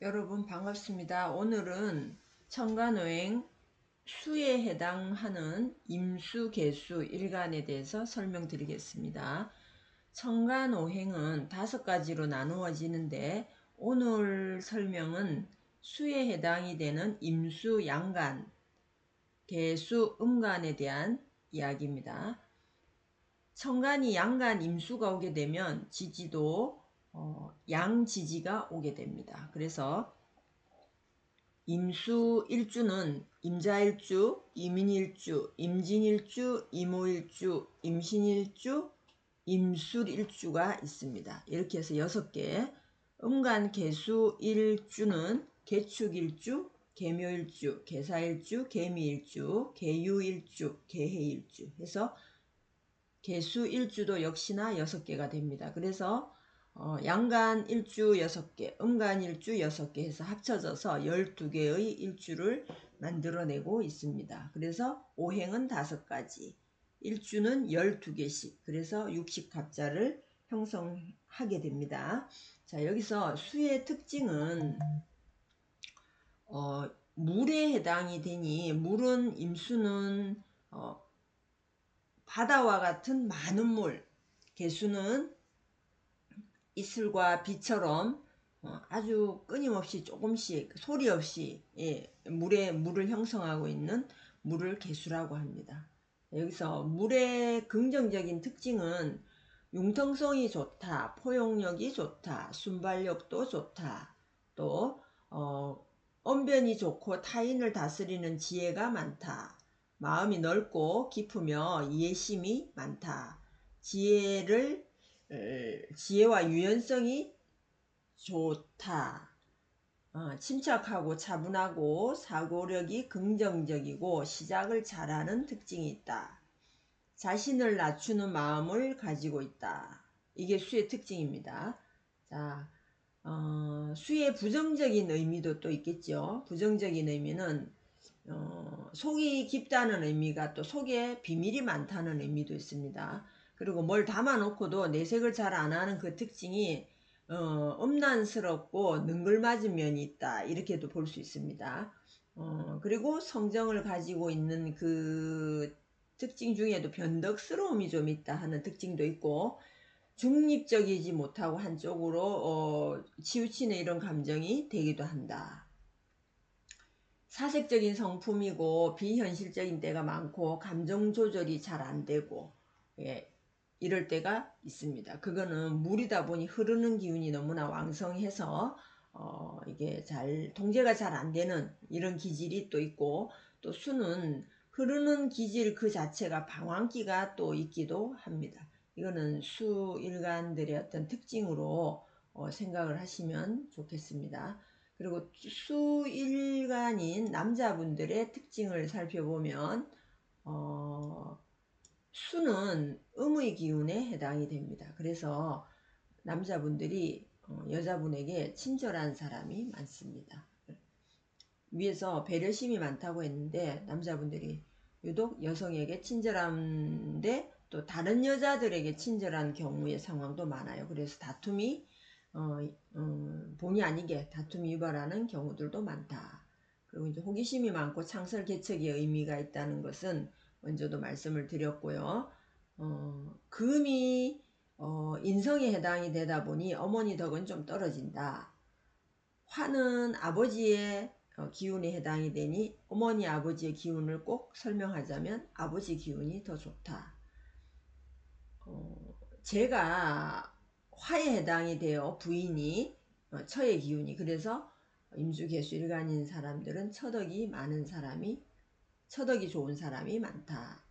여러분 반갑습니다. 오늘은 청간오행 수에 해당하는 임수, 개수, 일간에 대해서 설명드리겠습니다. 청간오행은 다섯 가지로 나누어지는데 오늘 설명은 수에 해당이 되는 임수, 양간, 개수, 음간에 대한 이야기입니다. 청간이 양간, 임수가 오게 되면 지지도 어, 양지지가 오게 됩니다. 그래서 임수 일주는 임자일주, 이민일주, 임진일주, 이모일주, 임신일주, 임술일주가 있습니다. 이렇게 해서 여섯 개 음간 개수 일주는 개축일주, 개묘일주, 개사일주, 개미일주, 개유일주, 개해일주 해서 개수 일주도 역시나 여섯 개가 됩니다. 그래서 어, 양간 일주 6개, 음간 일주 6개 해서 합쳐져서 12개의 일주를 만들어내고 있습니다. 그래서 오행은 5가지, 일주는 12개씩, 그래서 60갑자를 형성하게 됩니다. 자, 여기서 수의 특징은 어, 물에 해당이 되니 물은 임수는 어, 바다와 같은 많은 물, 개수는 이슬과 비처럼 어, 아주 끊임없이 조금씩 소리 없이 예, 물에 물을 형성하고 있는 물을 개수라고 합니다. 여기서 물의 긍정적인 특징은 융통성이 좋다, 포용력이 좋다, 순발력도 좋다, 또 어, 언변이 좋고 타인을 다스리는 지혜가 많다, 마음이 넓고 깊으며 이해심이 많다, 지혜를 지혜와 유연성이 좋다. 어, 침착하고 차분하고 사고력이 긍정적이고 시작을 잘하는 특징이 있다. 자신을 낮추는 마음을 가지고 있다. 이게 수의 특징입니다. 자, 어, 수의 부정적인 의미도 또 있겠죠. 부정적인 의미는 어, 속이 깊다는 의미가 또 속에 비밀이 많다는 의미도 있습니다. 그리고 뭘 담아놓고도 내색을 잘 안 하는 그 특징이 어, 음란스럽고 능글맞은 면이 있다 이렇게도 볼 수 있습니다. 어, 그리고 성정을 가지고 있는 그 특징 중에도 변덕스러움이 좀 있다 하는 특징도 있고 중립적이지 못하고 한쪽으로 어, 치우치는 이런 감정이 되기도 한다. 사색적인 성품이고 비현실적인 때가 많고 감정 조절이 잘 안 되고 예, 이럴 때가 있습니다. 그거는 물이다 보니 흐르는 기운이 너무나 왕성해서 어, 이게 잘 통제가 잘 안 되는 이런 기질이 또 있고 또 수는 흐르는 기질 그 자체가 방황기가 또 있기도 합니다. 이거는 수 일간들의 어떤 특징으로 어, 생각을 하시면 좋겠습니다. 그리고 수 일간인 남자분들의 특징을 살펴보면 어, 수는 음의 기운에 해당이 됩니다. 그래서 남자분들이 어, 여자분에게 친절한 사람이 많습니다. 위에서 배려심이 많다고 했는데 남자분들이 유독 여성에게 친절한데 또 다른 여자들에게 친절한 경우의 상황도 많아요. 그래서 다툼이 어, 어, 본의 아니게 다툼이 유발하는 경우들도 많다. 그리고 이제 호기심이 많고 창설 개척의 의미가 있다는 것은 먼저도 말씀을 드렸고요. 어, 금이 어, 인성에 해당이 되다 보니 어머니 덕은 좀 떨어진다. 화는 아버지의 어, 기운에 해당이 되니 어머니 아버지의 기운을 꼭 설명하자면 아버지 기운이 더 좋다. 어, 제가 화에 해당이 되어 부인이 어, 처의 기운이 그래서 임주개수 일간인 사람들은 처덕이 많은 사람이 처덕이 좋은 사람이 많다.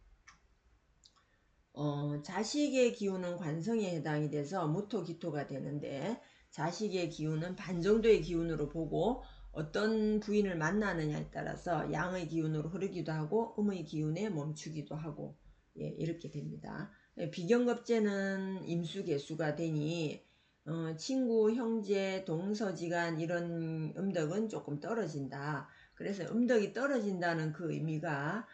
어, 자식의 기운은 관성에 해당이 돼서 무토 기토가 되는데 자식의 기운은 반 정도의 기운으로 보고 어떤 부인을 만나느냐에 따라서 양의 기운으로 흐르기도 하고 음의 기운에 멈추기도 하고 예, 이렇게 됩니다. 예, 비경겁제는 임수개수가 되니 어, 친구, 형제, 동서지간 이런 음덕은 조금 떨어진다. 그래서 음덕이 떨어진다는 그 의미가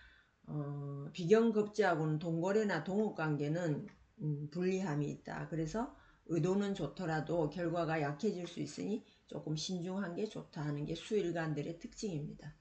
어, 비경겁제하고는 동거래나 동업관계는 음, 불리함이 있다. 그래서 의도는 좋더라도 결과가 약해질 수 있으니 조금 신중한 게 좋다 하는 게 수일간들의 특징입니다.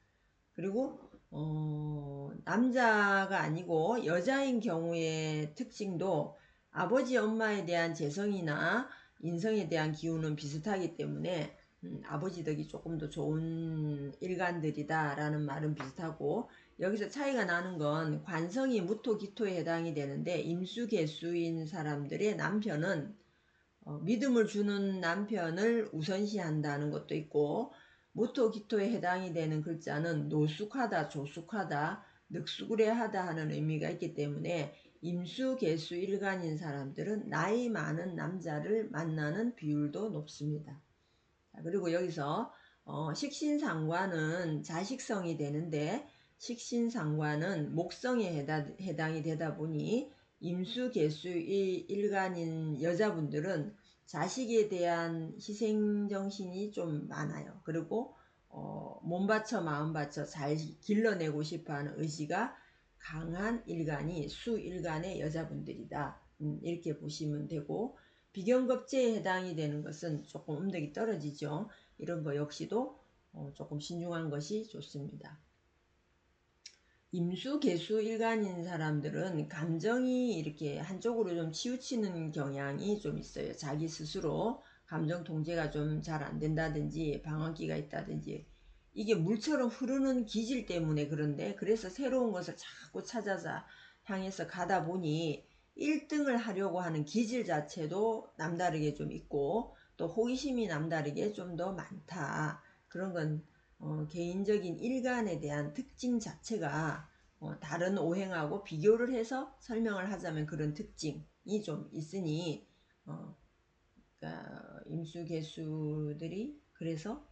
그리고 어, 남자가 아니고 여자인 경우의 특징도 아버지 엄마에 대한 재성이나 인성에 대한 기운은 비슷하기 때문에 음, 아버지 덕이 조금 더 좋은 일간들이다 라는 말은 비슷하고 여기서 차이가 나는 건 관성이 무토 기토에 해당이 되는데 임수개수인 사람들의 남편은 어, 믿음을 주는 남편을 우선시한다는 것도 있고 무토 기토에 해당이 되는 글자는 노숙하다 조숙하다 늑수구레하다 하는 의미가 있기 때문에 임수 개수 일간인 사람들은 나이 많은 남자를 만나는 비율도 높습니다. 그리고 여기서 어, 식신상관은 자식성이 되는데 식신상관은 목성에 해당, 해당이 되다 보니 임수 개수 일간인 여자분들은 자식에 대한 희생정신이 좀 많아요. 그리고 어, 몸 바쳐 마음 바쳐 잘 길러내고 싶어하는 의지가 강한 일간이 수일간의 여자분들이다. 음, 이렇게 보시면 되고 비경겁제에 해당이 되는 것은 조금 음덕이 떨어지죠. 이런 거 역시도 어, 조금 신중한 것이 좋습니다. 임수, 개수, 일간인 사람들은 감정이 이렇게 한쪽으로 좀 치우치는 경향이 좀 있어요. 자기 스스로 감정 통제가 좀 잘 안 된다든지 방황기가 있다든지 이게 물처럼 흐르는 기질 때문에 그런데 그래서 새로운 것을 자꾸 찾아서 향해서 가다 보니 1등을 하려고 하는 기질 자체도 남다르게 좀 있고 또 호기심이 남다르게 좀 더 많다. 그런 건 어, 개인적인 일간에 대한 특징 자체가 어, 다른 오행하고 비교를 해서 설명을 하자면 그런 특징이 좀 있으니 어, 그러니까 임수개수들이 그래서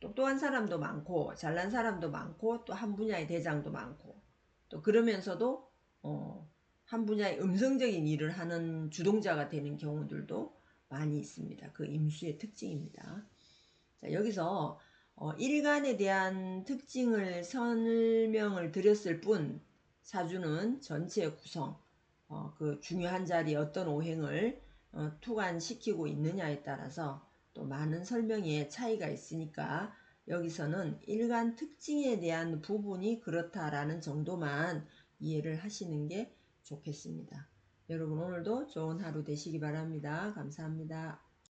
똑똑한 사람도 많고 잘난 사람도 많고 또 한 분야의 대장도 많고 또 그러면서도 어, 한 분야의 음성적인 일을 하는 주동자가 되는 경우들도 많이 있습니다. 그 임수의 특징입니다. 자, 여기서 어, 일간에 대한 특징을 설명을 드렸을 뿐 사주는 전체 구성, 어, 그 중요한 자리에 어떤 오행을 어, 투관시키고 있느냐에 따라서 또 많은 설명에 차이가 있으니까 여기서는 일간 특징에 대한 부분이 그렇다라는 정도만 이해를 하시는 게 좋겠습니다. 여러분 오늘도 좋은 하루 되시기 바랍니다. 감사합니다.